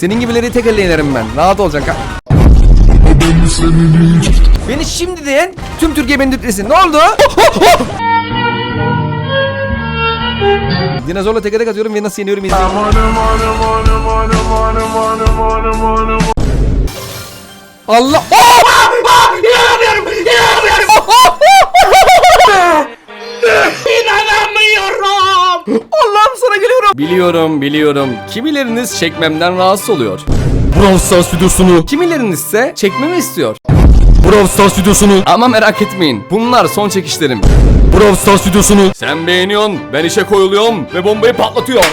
Senin gibileri tek elle yenerim ben. Rahat olacaksın. Beni şimdi diyen tüm Türkiye beni dütlesin. Ne oldu? Dinozorla teke tek atıyorum ve nasıl yeniyorum. Allah! Oh! Allah'ım sana geliyorum. Biliyorum biliyorum. Kimileriniz çekmemden rahatsız oluyor. Brawl Stars stüdyosunu. Kimileriniz ise çekmemi istiyor. Brawl Stars stüdyosunu. Ama merak etmeyin. Bunlar son çekişlerim. Brawl Stars stüdyosunu. Sen beğeniyorsun. Ben işe koyuluyorum ve bombayı patlatıyorum.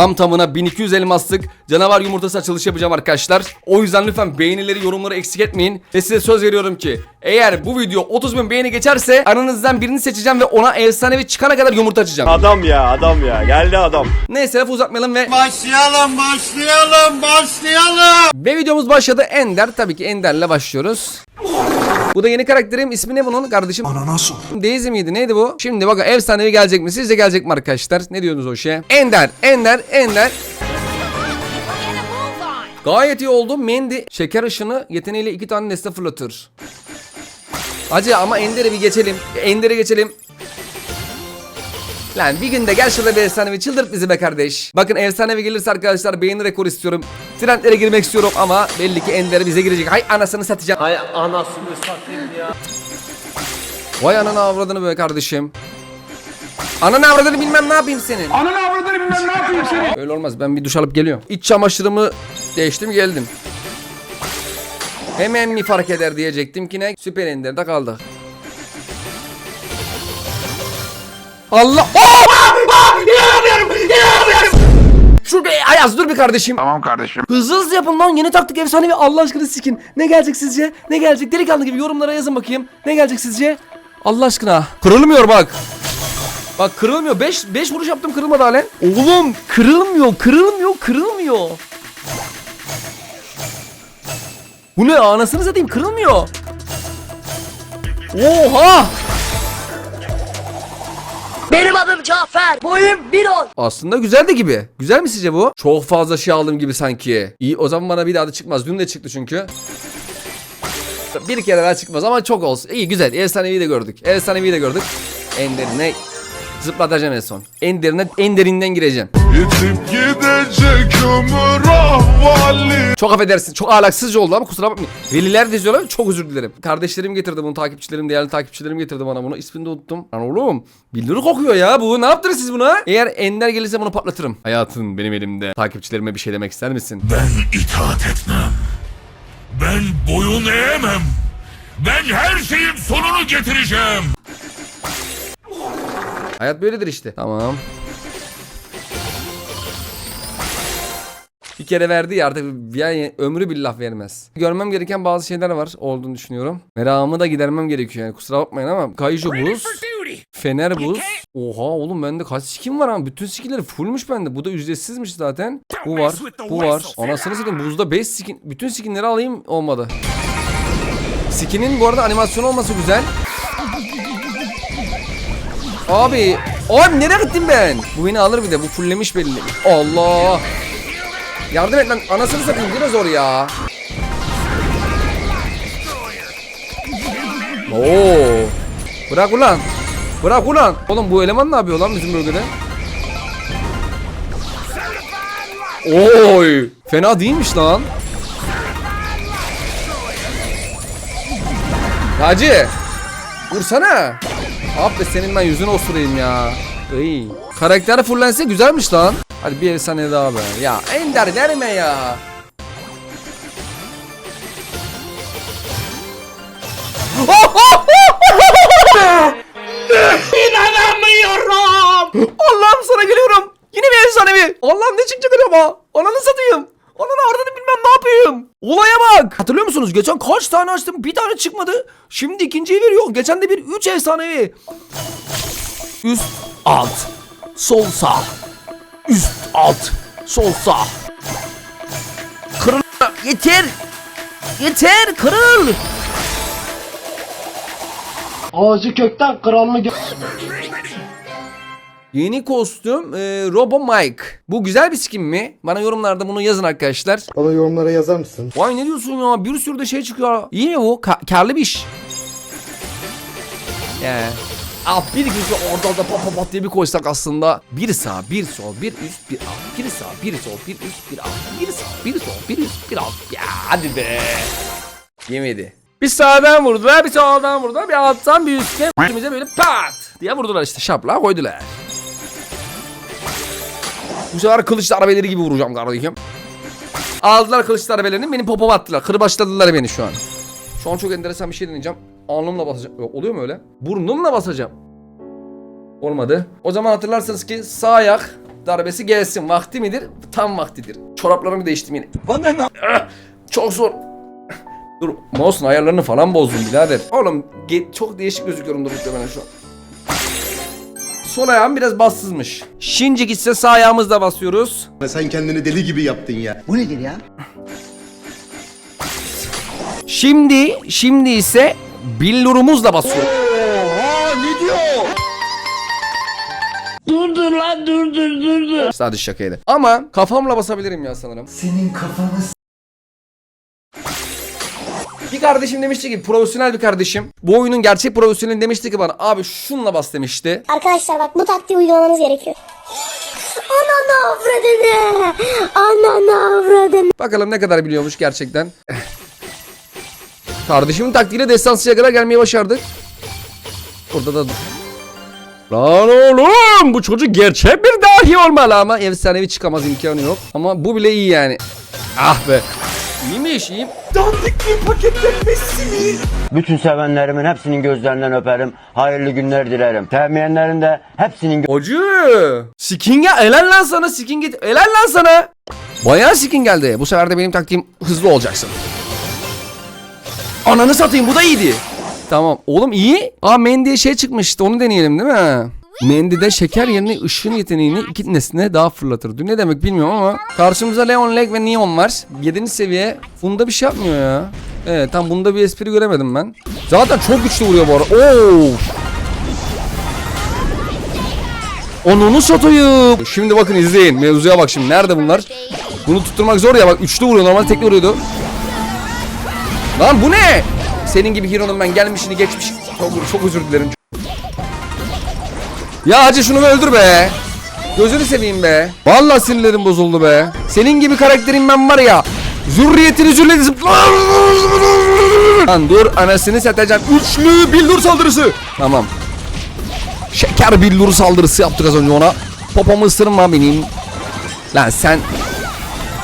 Tam tamına 1200 elmaslık canavar yumurtası açılışı yapacağım arkadaşlar. O yüzden lütfen beğenileri yorumları eksik etmeyin. Ve size söz veriyorum ki eğer bu video 30 bin beğeni geçerse aranızdan birini seçeceğim ve ona efsanevi çıkana kadar yumurta açacağım. Adam ya adam ya geldi adam. Neyse lafı uzatmayalım ve Başlayalım, başlayalım, başlayalım. Ve videomuz başladı. Ender tabii ki Ender'le başlıyoruz. Bu da yeni karakterim. İsmi ne bunun kardeşim? Ananas Daisy miydi? Neydi bu? Şimdi bakın efsanevi gelecek mi? Sizce gelecek mi arkadaşlar? Ne diyorsunuz o şeye? Ender, Ender, Ender. Gayet iyi oldu. Mandy şeker ışını yeteneğiyle iki tane nesne fırlatır. Acı ama Ender'e bir geçelim. Ender'e geçelim. Lan bir günde gel şurada bir efsanevi çıldırt bizi be kardeş. Bakın efsanevi gelirse arkadaşlar beğeni rekoru istiyorum. Trendlere girmek istiyorum ama belli ki Ender bize girecek. Hay anasını satacağım. Hay anasını satayım ya. Vay ananı avradını be kardeşim. Ananı avradını bilmem ne yapayım senin. Ananı avradını bilmem ne yapayım seni. Öyle olmaz ben bir duş alıp geliyorum. İç çamaşırımı değiştim geldim. Hemen mi fark eder diyecektim ki ne? Süper Ender'de kaldı. Allah! Oh! Be Ayaz dur bir kardeşim. Tamam kardeşim. Hızlı hızlı yapın lan yeni taktik efsanevi Allah aşkına sikin. Ne gelecek sizce? Ne gelecek? Delikanlı gibi yorumlara yazın bakayım. Ne gelecek sizce? Allah aşkına. Kırılmıyor bak. Bak kırılmıyor. 5 5 vuruş yaptım kırılmadı halen. Oğlum kırılmıyor, kırılmıyor, kırılmıyor. Bu ne anasını satayım kırılmıyor. Oha! Benim adım Cafer. Boyum 1.10. Aslında güzeldi gibi. Güzel mi sizce bu? Çok fazla şey aldım gibi sanki. İyi o zaman bana bir daha da çıkmaz. Dün de çıktı çünkü. Bir kere daha çıkmaz ama çok olsun. İyi güzel. Efsanevi de gördük. Efsanevi de gördük. Enderine zıplatacağım en son. Enderine enderinden gireceğim. Yitip gidecek ömür ahvali Çok affedersin. Çok ahlaksızca oldu ama kusura bakmayın. Veliler de izliyorlar. Çok özür dilerim. Kardeşlerim getirdi bunu. Takipçilerim, değerli takipçilerim getirdi bana bunu. İsmini de unuttum. Lan oğlum. Bildiri kokuyor ya bu. Ne yaptınız siz buna? Eğer Ender gelirse bunu patlatırım. Hayatın benim elimde. Takipçilerime bir şey demek ister misin? Ben itaat etmem Ben boyun eğemem Ben her şeyin sonunu getireceğim Hayat böyledir işte. Tamam. Bir kere verdi ya artık yani ömrü billah vermez. Görmem gereken bazı şeyler var olduğunu düşünüyorum. Meramı da gidermem gerekiyor yani kusura bakmayın ama Kaiju buz, Fener buz. Oha oğlum bende kaç skin var ama bütün skinleri fullmuş bende. Bu da ücretsizmiş zaten. Bu var, bu var. Anasını satayım buzda 5 skin. Bütün skinleri alayım olmadı. Skinin bu arada animasyon olması güzel. Abi, abi nereye gittim ben? Bu beni alır bir de bu fulllemiş belli. Allah. Yardım et lan anasını satayım biraz zor ya. Oo. Bırak ulan. Bırak ulan. Oğlum bu eleman ne yapıyor lan bizim bölgede? Oy. Fena değilmiş lan. Hacı. Vursana. Abi senin ben yüzünü osurayım ya. İyi. Karakter fullense güzelmiş lan. Hadi bir efsane daha be. Ya Ender verme ya. İnanamıyorum. Allah'ım sana geliyorum. Yine bir efsanevi. Allah'ım ne çıkacak acaba? Ananı satayım. Ananı ardını bilmem ne yapayım. Olaya bak. Hatırlıyor musunuz? Geçen kaç tane açtım bir tane çıkmadı. Şimdi ikinciyi veriyor. Geçen de bir 3 efsanevi. Üst alt. Sol sağ. Üst alt. Sol sağ. Kırıl. Yeter. Yeter kırıl. Ağacı kökten kralını gö- Yeni kostüm e, Robo Mike. Bu güzel bir skin mi? Bana yorumlarda bunu yazın arkadaşlar. Bana yorumlara yazar mısın? Vay ne diyorsun ya? Bir sürü de şey çıkıyor. İyi mi bu? Ka- karlı bir iş. Yani. Ah bir gibi orada da pat pat pat diye bir koysak aslında. Bir sağ, bir sol, bir üst, bir alt. Bir sağ, bir sol, bir üst, bir alt. Bir sağ, bir sol, bir üst, bir alt. Ya hadi be. Yemedi. Bir sağdan vurdular, bir soldan vurdular, bir alttan bir üstten üstümüze böyle pat diye vurdular işte şapla koydular. Bu sefer kılıç darbeleri gibi vuracağım kardeşim. Aldılar kılıç darbelerini benim popoma attılar. Kırbaçladılar beni şu an. Şu an çok enteresan bir şey deneyeceğim. Alnımla basacağım. Yok, Oluyor mu öyle? Burnumla basacağım. Olmadı. O zaman hatırlarsınız ki sağ ayak darbesi gelsin. Vakti midir? Tam vaktidir. Çoraplarımı değiştim yine. Bana ne? Çok zor. Dur mouse'un ayarlarını falan bozdum birader. Oğlum çok değişik gözüküyorum da muhtemelen şu an. Sol ayağım biraz bassızmış. Şimdi gitse sağ ayağımızla basıyoruz. Sen kendini deli gibi yaptın ya. Şimdi, şimdi ise billurumuzla basıyoruz. Durdur lan durdur durdur. Sadece şakaydı. Ama kafamla basabilirim ya sanırım. Senin kafanı bir kardeşim demişti ki profesyonel bir kardeşim bu oyunun gerçek profesyoneli demişti ki bana abi şunla bas demişti. Arkadaşlar bak bu taktiği uygulamanız gerekiyor. Ananı avradını. Ananı avradını. Bakalım ne kadar biliyormuş gerçekten. Kardeşimin taktiğiyle destansıya kadar gelmeyi başardık. Burada da Lan oğlum bu çocuk gerçek bir dahi olmalı ama efsanevi çıkamaz imkanı yok. Ama bu bile iyi yani. Ah be. İyiymiş iyi. Bütün sevenlerimin hepsinin gözlerinden öperim. Hayırlı günler dilerim. Sevmeyenlerin de hepsinin Hocu. Skin gel. Helal lan sana skin git. Helal lan sana. Bayağı skin geldi. Bu sefer de benim taktiğim hızlı olacaksın. Ananı satayım bu da iyiydi. Tamam. Oğlum iyi. Aa Mendy'ye şey çıkmıştı onu deneyelim değil mi? Mendy'de şeker yerine ışın yeteneğini iki nesne daha fırlatır. Dur ne demek bilmiyorum ama karşımıza Leon Leg ve Neon var. 7. seviye. Bunda bir şey yapmıyor ya. Evet tam bunda bir espri göremedim ben. Zaten çok güçlü vuruyor bu arada. Oo. Onunu satayım. Şimdi bakın izleyin. Mevzuya bak şimdi. Nerede bunlar? Bunu tutturmak zor ya. Bak üçlü vuruyor. Normalde tekli vuruyordu. Lan bu ne? Senin gibi hero'nun ben gelmişini geçmiş. Çok, çok özür dilerim. Ya hacı şunu öldür be. Gözünü seveyim be. Vallahi sinirlerim bozuldu be. Senin gibi karakterin ben var ya. Zürriyetini zürriyeti Lan dur anasını satacağım. Üçlü bildur saldırısı. Tamam. Şeker billuru saldırısı yaptık az önce ona. Popomu ısırma benim. Lan sen...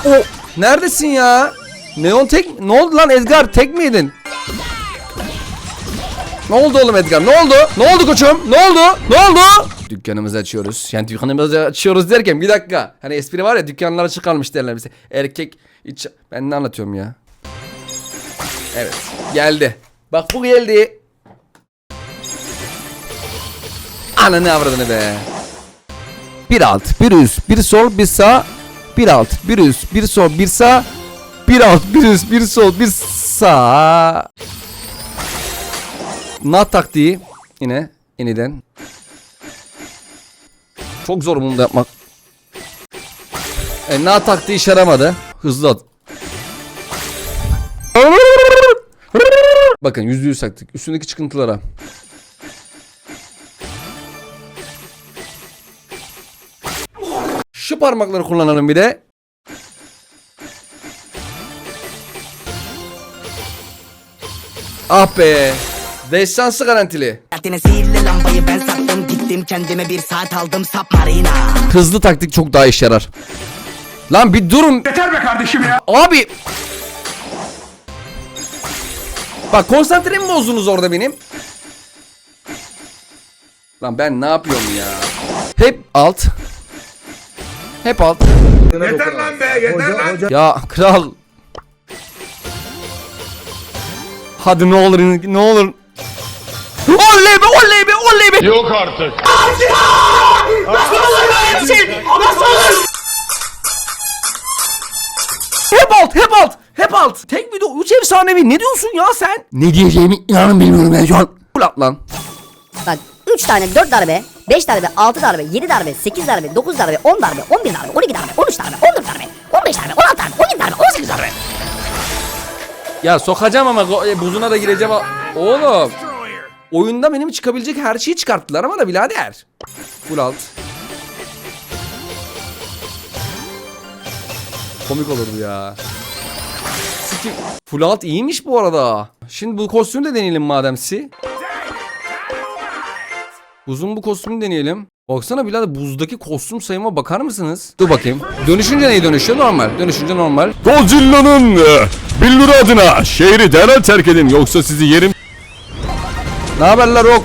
O neredesin ya? Neon tek... Ne oldu lan Edgar? Tek miydin? Ne oldu oğlum Edgar? Ne oldu? Ne oldu koçum? Ne oldu? Ne oldu? Dükkanımızı açıyoruz. Yani dükkanımızı açıyoruz derken bir dakika. Hani espri var ya dükkanlar açık kalmış derler bize. Erkek iç... Ben ne anlatıyorum ya? Evet. Geldi. Bak bu geldi. Ananı avradını be. Bir alt, bir üst, bir sol, bir sağ, bir alt, bir üst, bir sol, bir sağ, bir alt, bir üst, bir sol, bir sağ. Nat taktiği yine yeniden. Çok zor bunu da yapmak. E, nat taktiği işe yaramadı. Hızlı at. Bakın yüzde yüz taktik. Üstündeki çıkıntılara. Şu parmakları kullanalım bir de. Ah be. Destansı garantili. Saatine sihirli lambayı ben sattım gittim kendime bir saat aldım submarina. Hızlı taktik çok daha işe yarar. Lan bir durun. Yeter be kardeşim ya. Abi. Bak konsantremi bozdunuz orada benim. Lan ben ne yapıyorum ya? Hep alt. Hep alt. Yeter lan be yeter lan. Ya kral. Hadi ne olur ne olur. Oley be oley be oley be. Yok artık. Hep alt hep alt hep alt. Tek video 3 efsanevi ne diyorsun ya sen? Ne diyeceğimi inanın bilmiyorum ben şu an. Ulan lan. Bak 3 tane 4 darbe, 5 darbe, 6 darbe, 7 darbe, 8 darbe, 9 darbe, 10 darbe, 11 darbe, 12 darbe, 13 darbe, 14 darbe, Ya sokacağım ama e, buzuna da gireceğim. Oğlum. Oyunda benim çıkabilecek her şeyi çıkarttılar ama da birader. Full alt. Komik olur bu ya. Skin- Full alt iyiymiş bu arada. Şimdi bu kostümü de deneyelim mademsi. Buzun bu kostümünü deneyelim. Baksana birader buzdaki kostüm sayıma bakar mısınız? Dur bakayım. Dönüşünce neyi dönüşüyor? Normal. Dönüşünce normal. Godzilla'nın e, billur adına şehri derhal terk edin yoksa sizi yerim. Ne haberler ok?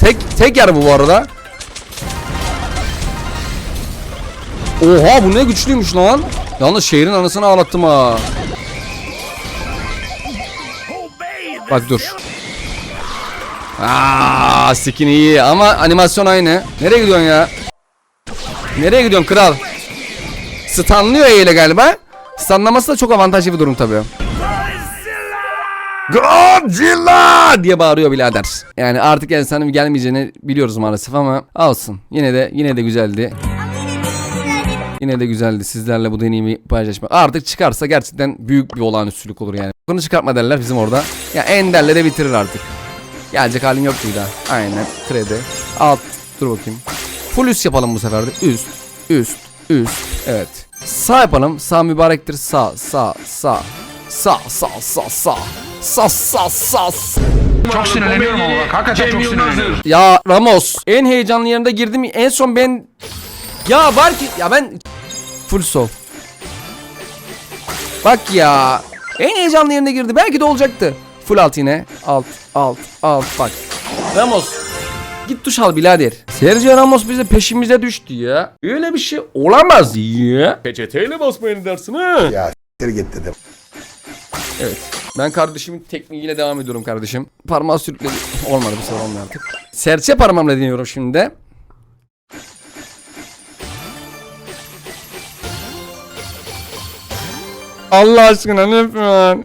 Tek tek yer bu bu arada. Oha bu ne güçlüymüş lan. Yalnız şehrin anasını ağlattım ha. Bak dur. Aa, skin iyi ama animasyon aynı. Nereye gidiyorsun ya? Nereye gidiyorsun kral? Stunlıyor E ile galiba. Stunlaması da çok avantajlı bir durum tabii. Godzilla diye bağırıyor birader. Yani artık insanın gelmeyeceğini biliyoruz maalesef ama olsun. Yine de yine de güzeldi. Yine de güzeldi sizlerle bu deneyimi paylaşmak. Artık çıkarsa gerçekten büyük bir olağanüstülük olur yani. Bunu çıkartma derler bizim orada. Ya Ender'le de bitirir artık. Gelecek halin yok bir daha. Aynen. Kredi. Alt. Dur bakayım. Full üst yapalım bu sefer de. Üst. Üst. Üst. Evet. Sağ yapalım. Sağ mübarektir. Sağ. Sağ. Sağ. Sağ. Sağ. Sağ. Sağ. Sağ. Sağ. Sağ. Sağ. Çok sinirleniyorum ama bak. Hakikaten çok sinirleniyorum. Ya Ramos en heyecanlı yerinde girdim. En son ben ya var ki ya ben full sol. Bak ya. En heyecanlı yerine girdi. Belki de olacaktı. Full alt yine. Alt, alt, alt bak. Ramos. Git duş al birader. Sergio Ramos bize peşimize düştü ya. Öyle bir şey olamaz ya. Peçeteyle basmayın dersin ha. Ya s**tir git dedim. Evet. Ben kardeşimin tekniğiyle devam ediyorum kardeşim. Parmağı sürükledi. Olmadı bu sefer olmuyor artık. Serçe parmağımla deniyorum şimdi de. Allah aşkına lütfen.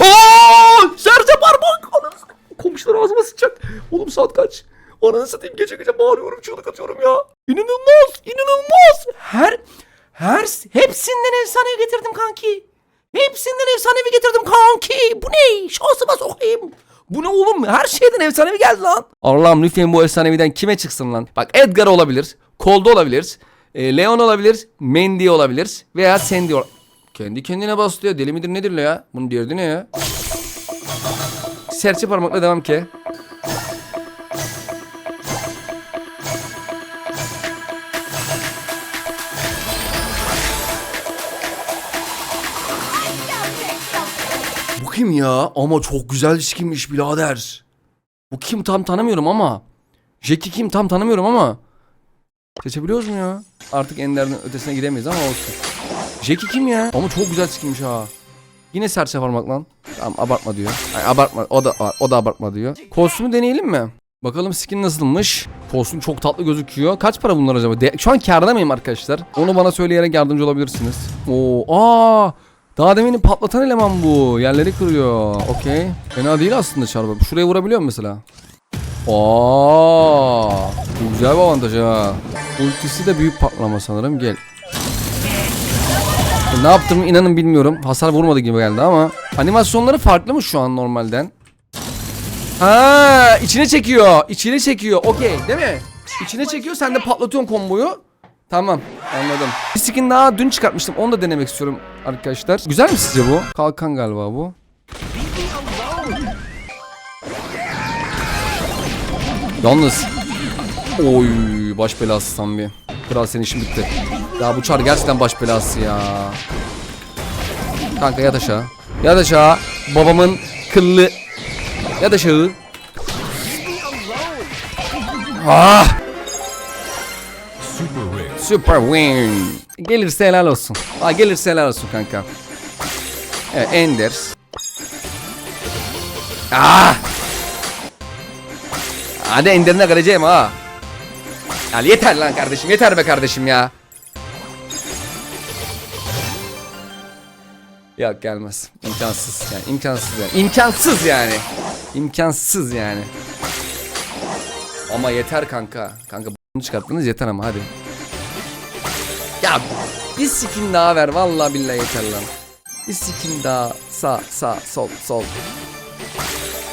Aa! Serçe parmak! Komşular ağzıma sıçacak. Oğlum saat kaç? Ananı satayım gece gece bağırıyorum çığlık atıyorum ya. İnanılmaz! inanılmaz. Her her hepsinden efsane getirdim kanki. Hepsinden efsanevi getirdim kanki. Bu ne? Şansıma sokayım. Bu ne oğlum? Her şeyden efsanevi geldi lan. Allah'ım lütfen bu efsaneviden kime çıksın lan? Bak Edgar olabilir. Cold olabilir. e, Leon olabilir. Mandy olabilir. Veya Sandy ol- Kendi kendine bastı Deli midir nedir la ya? Bunun derdi ne ya? Serçe parmakla devam ki. Bu kim ya? Ama çok güzel skinmiş birader. Bu kim tam tanımıyorum ama. Jackie kim tam tanımıyorum ama. Seçebiliyoruz mu ya? Artık Ender'in ötesine gidemeyiz ama olsun. Jackie kim ya? Ama çok güzel skinmiş ha. Yine serçe parmak lan. Tamam abartma diyor. Ay, abartma o da o da abartma diyor. Kostümü deneyelim mi? Bakalım skin nasılmış. Kostüm çok tatlı gözüküyor. Kaç para bunlar acaba? De- Şu an kârda mıyım arkadaşlar? Onu bana söyleyerek yardımcı olabilirsiniz. Oo, aa! Daha demin patlatan eleman bu. Yerleri kırıyor. Okey. Fena değil aslında çarpı. Şuraya vurabiliyor mu mesela? Aa! Bu güzel bir avantaj ha. Ultisi de büyük patlama sanırım. Gel. Ne yaptığımı inanın bilmiyorum. Hasar vurmadı gibi geldi ama. Animasyonları farklı mı şu an normalden? Ha, içine çekiyor. İçine çekiyor. Okey, değil mi? İçine çekiyor. Sen de patlatıyorsun komboyu. Tamam, anladım. Bir skin daha dün çıkartmıştım. Onu da denemek istiyorum arkadaşlar. Güzel mi sizce bu? Kalkan galiba bu. Yalnız Oy baş belası tam bir. Kral senin işin bitti. Ya bu çar gerçekten baş belası ya. Kanka yat aşağı. Yat aşağı. Babamın kıllı. Yat aşağı. Ah! Super win. Gelirse helal olsun. Aa, gelirse helal olsun kanka. Evet Ender. Ah! Hadi Ender'ine kalacağım ha. Ya yeter lan kardeşim yeter be kardeşim ya. Yok gelmez. İmkansız yani imkansız yani. İmkansız yani. İmkansız yani. Ama yeter kanka. Kanka bunu çıkarttınız yeter ama hadi. Ya bir skin daha ver vallahi billahi yeter lan. Bir skin daha sağ sağ sol sol.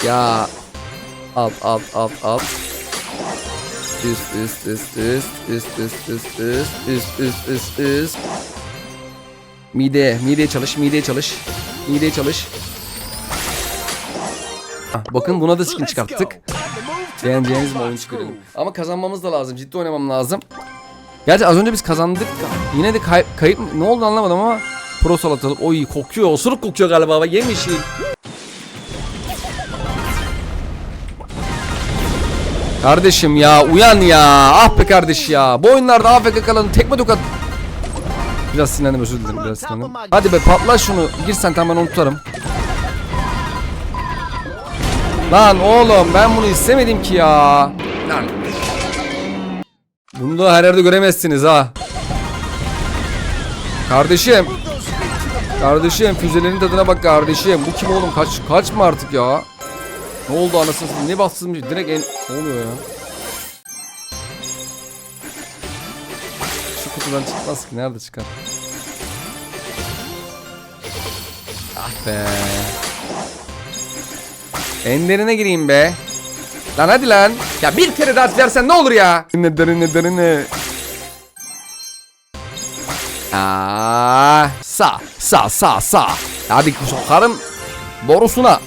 Ya alt alt alt alt. Üst üst üst üst üst üst üst üst üst üst üst üst. Mide, mideye çalış, mideye çalış. Mideye çalış. Ah, Bakın buna da skin çıkarttık. Beğeneceğiniz bir oyun çıkarıyorum. Ama kazanmamız da lazım. Ciddi oynamam lazım. Gerçi az önce biz kazandık. Yine de kay- kayıp ne oldu anlamadım ama pro salatalık. Oy kokuyor. Osuruk kokuyor galiba. Yemişim. Kardeşim ya uyan ya. Ah be kardeş ya. Bu oyunlarda AFK kalan tekme tokat. Biraz sinirlendim özür dilerim biraz sinirlendim. Hadi be patla şunu. Gir sen tamam ben onu tutarım. Lan oğlum ben bunu istemedim ki ya. Lan. Bunu da her yerde göremezsiniz ha. Kardeşim. Kardeşim füzelerin tadına bak kardeşim. Bu kim oğlum? Kaç kaçma artık ya. Ne oldu anasını? Ne bassızmış? Direkt en... Ne oluyor ya? Şu kutudan çıkmaz ki. Nerede çıkar? Ah be. Enderine gireyim be. Lan hadi lan. Ya bir kere daha versen ne olur ya. Ne derine derine. Aa, sağ sağ sağ sağ. Hadi sokarım borusuna.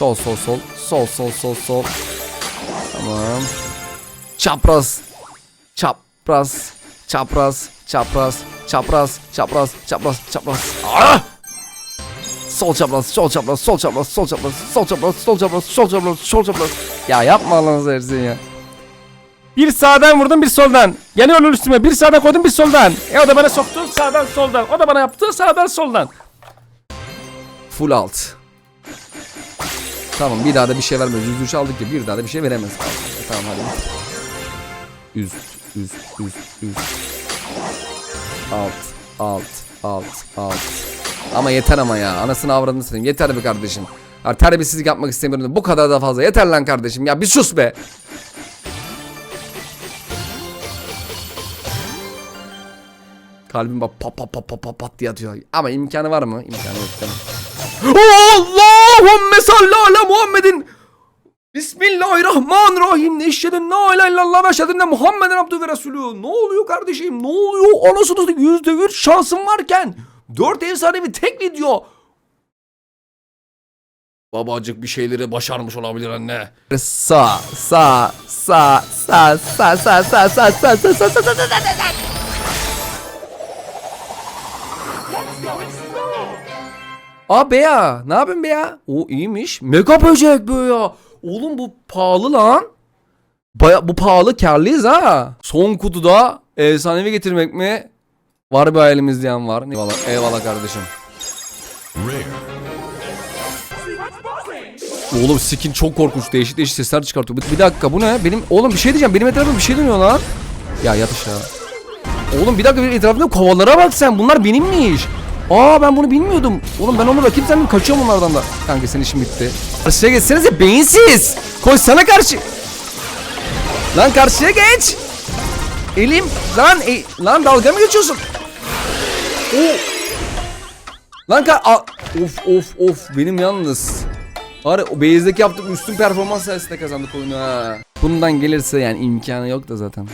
Sol sol sol. Sol sol sol sol. Tamam. Çapraz. Çapraz. Çapraz. Çapraz. Çapraz. Çapraz. Çapraz. Çapraz. Ah! Sol çapraz, sol çapraz, sol çapraz, sol çapraz, sol çapraz, sol çapraz, sol çapraz, sol çapraz. Ya yapma Allah'ını seversen ya. Bir sağdan vurdum bir soldan. Geliyor üstüme bir sağdan koydum bir soldan. E o da bana soktu sağdan soldan. O da bana yaptı sağdan soldan. Full alt. Tamam bir daha da bir şey vermez. Yüzü üç aldık ya bir daha da bir şey veremez. Tamam hadi. Üst, üst, üst, üst. Alt, alt, alt, alt. Ama yeter ama ya. Anasını avradını satayım. Yeter be kardeşim. Ya terbiyesizlik yapmak istemiyorum. Bu kadar da fazla. Yeter lan kardeşim. Ya bir sus be. Kalbim bak pat pat pat pat pat diye atıyor. Ama imkanı var mı? İmkanı yok değil mi? Allahümme salli ala Muhammedin. Bismillahirrahmanirrahim. Neşheden la ilahe illallah ve eşheden de Muhammeden abdü ve resulü. Ne oluyor kardeşim? Ne oluyor? Anasını yüzde üç şansım varken. Dört efsanevi tek video. Babacık bir şeyleri başarmış olabilir anne. Sağ, sağ, sağ, sağ, sağ, sağ, sağ, sağ, sağ, sağ, sağ, sağ, sağ, sağ, sağ. Aa Beya, ne yapıyorsun Beya? O iyiymiş. Mega böcek Beya. Oğlum bu pahalı lan. Baya, bu pahalı karlıyız ha. Son kutuda efsanevi getirmek mi? Var bir hayalimiz diyen var. Eyvallah, eyvallah kardeşim. Oğlum skin çok korkunç. Değişik değişik sesler çıkartıyor. Bir, bir dakika bu ne? Benim oğlum bir şey diyeceğim. Benim etrafımda bir şey dönüyor lan. Ya yat aşağı. Oğlum bir dakika benim etrafımda kovalara bak sen. Bunlar benimmiş. Aa ben bunu bilmiyordum. Oğlum ben onu rakip sandım kaçıyorum onlardan da. Kanka senin işin bitti. Karşıya geçsenize beyinsiz. Koş sana karşı. Lan karşıya geç. Elim lan e, lan dalga mı geçiyorsun? Oo. Lan ka a- of of of benim yalnız. Var o base'deki yaptığım üstün performans sayesinde kazandık oyunu ha. Bundan gelirse yani imkanı yok da zaten.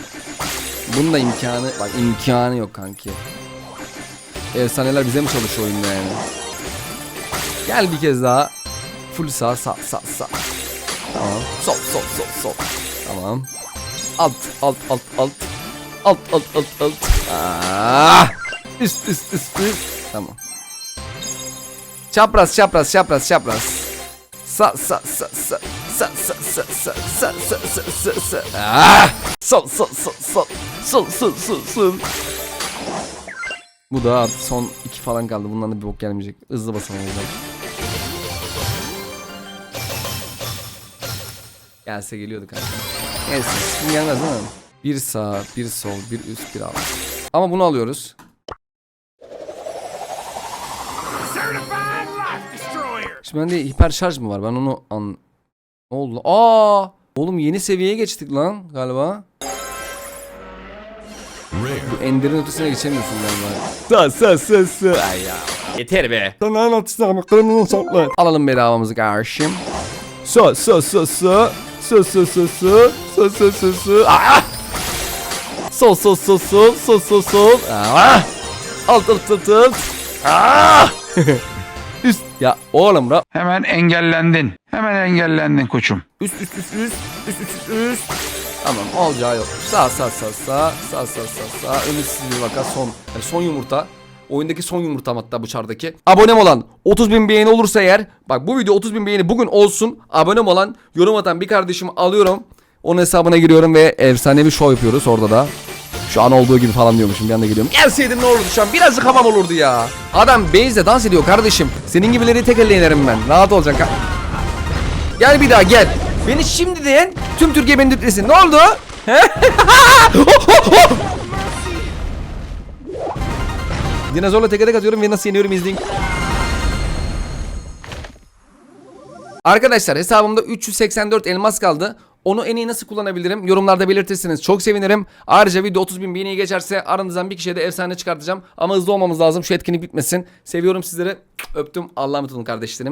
Bunun da imkanı bak imkanı yok kanki. Efsaneler bize mi çalışıyor oyunda yani? Gel bir kez daha. Full sağ sağ sağ sağ. Tamam. Sol sol sol sol. Tamam. Alt alt alt alt. Alt alt alt alt. Aa! Üst üst üst üst. Tamam. Çapraz çapraz çapraz çapraz. Sa sa sa sa sa sa sa sa sa sa sa sa. Ah! Sol sol sol sol. Sol sol sol sol. Bu da son iki falan kaldı. Bundan da bir bok gelmeyecek. Hızlı basalım o. Gelse geliyordu kanka. Neyse sıkıntı gelmez değil mi? Bir sağ, bir sol, bir üst, bir alt. Ama bunu alıyoruz. Şimdi bende hiper şarj mı var? Ben onu an... Ne oldu? Aa! Oğlum yeni seviyeye geçtik lan galiba. Bu Ender'in ötesine geçemiyorsun galiba. Sa sa sa sa. Ay ya. Yeter be. Sana anlatsam kırmızı sapla. Alalım bedavamızı kardeşim. Sa sa sa sa. Sa sa sa sa. Sa sa sa sa. Ah! Sol sol sol sol sol sol sol. Ah! Alt alt alt alt. Ah! Üst. Ya oğlum ra. Hemen engellendin. Hemen engellendin koçum. Üst üst üst üst üst üst üst üst. Tamam olacağı yok. Sağ sağ sağ sağ sağ sağ sağ sağ. Ümitsiz bir vaka son. Yani son yumurta. Oyundaki son yumurtam hatta bu çardaki. Abonem olan 30 bin beğeni olursa eğer. Bak bu video 30 bin beğeni bugün olsun. Abonem olan yorum atan bir kardeşimi alıyorum. Onun hesabına giriyorum ve efsane bir show yapıyoruz orada da. Şu an olduğu gibi falan diyormuşum bir anda geliyorum. Gelseydin ne olurdu şu an birazcık havam olurdu ya. Adam base'de dans ediyor kardeşim. Senin gibileri tek elle inerim ben. Rahat olacaksın. Gel bir daha gel. Beni şimdi diyen tüm Türkiye beni dütlesin. Ne oldu? Dinozorla teke tek atıyorum ve nasıl yeniyorum izleyin. Arkadaşlar hesabımda 384 elmas kaldı. Onu en iyi nasıl kullanabilirim? Yorumlarda belirtirseniz çok sevinirim. Ayrıca video 30 bin beğeniyi geçerse aranızdan bir kişiye de efsane çıkartacağım. Ama hızlı olmamız lazım. Şu etkinlik bitmesin. Seviyorum sizleri. Öptüm. Allah'a emanet olun kardeşlerim.